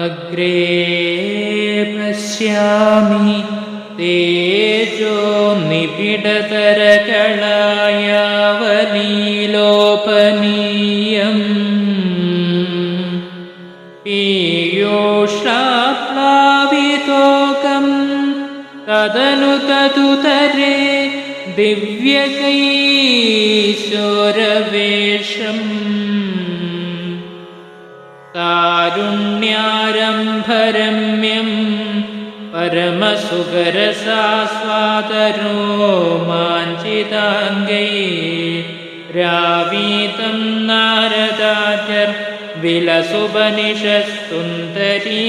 अग्रे पश्यामि तेजो निबिडतरकलायावलीलोपनीयम् पीयोषाप्लावितोकं तदनु तदुतरे दिव्यकैशोरवेषम् कारुण्यारम्भरम्यं परमसुगरसास्वादरो माञ्चिताङ्गै रावीतं नारदाचर्विलसुबनिषस्तुन्दरी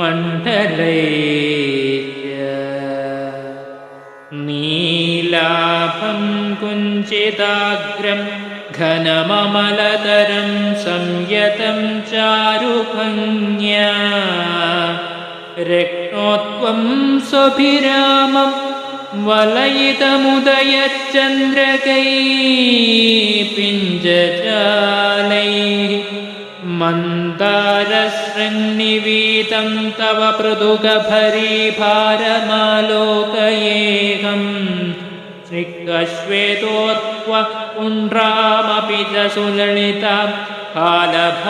मण्डलै नीलाभं कुञ्चिताग्रं घनममलतरं संयतं चारुभङ्ग्या। रक्णोत्वं स्वभिरामं वलयितमुदयच्चन्द्रकै पिञ्जजालैः मन्दारशृन्निवीतं तव पृदुगभरीभारमालोकयेऽहम् श्रिकश्वेतोत्व पुण्ड्रामपि च सुललितां कालभालेन्दुवीतिम्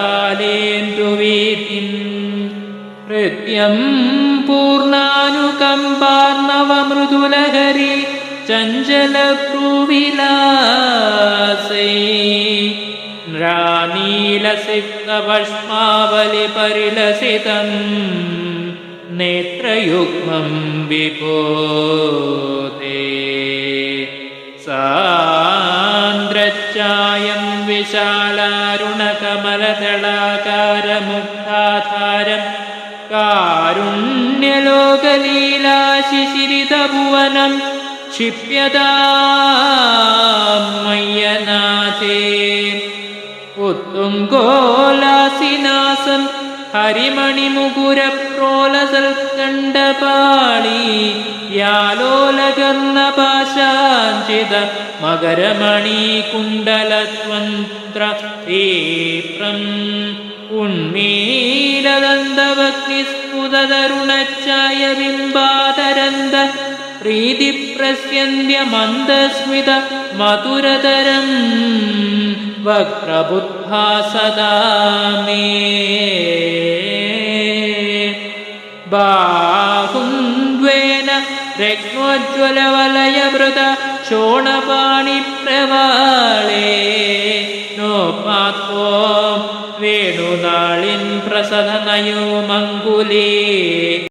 हृद्यं पूर्णानुकम्पार्णवमृदुलहरी चञ्चलभ्रुविलासै रानीलसिक्तभष्मावलिपरिलसितं नेत्रयुग्मं विपोते സാന്ദ്രച്ചായം വിശാലാരുണകമലതളാകാരമുക്താധാരം. കാരുണ്യലോകലീലാശിശിരിതഭുവനം ക്ഷിപ്യതാമയ്യനാഥേ ഉത്തുങ്കോലാസിനാസം ഹരിമണി മുകുരപ്രോലസൽ കണ്ട പാളി വ്യാലോലകർണ പാശാഞ്ചിത മകരമണി കുണ്ടലത്വന്ത്ര തീപ്രം ഉന്മീലദന്തവഗ്നിസ്ഫുതരുണഛായ ബിംബാതരന്ത പ്രീതിപ്രസ്യന്യ മന്ദസ്മിത മധുരതരം वक्रबुद्धा सदा मे बाहुन्द्वेन रग्नोज्ज्वलवलयवृत शोणपाणिप्रवाळे। नोपात्वो वेणुनाळिन् प्रसदनयो मङ्गुले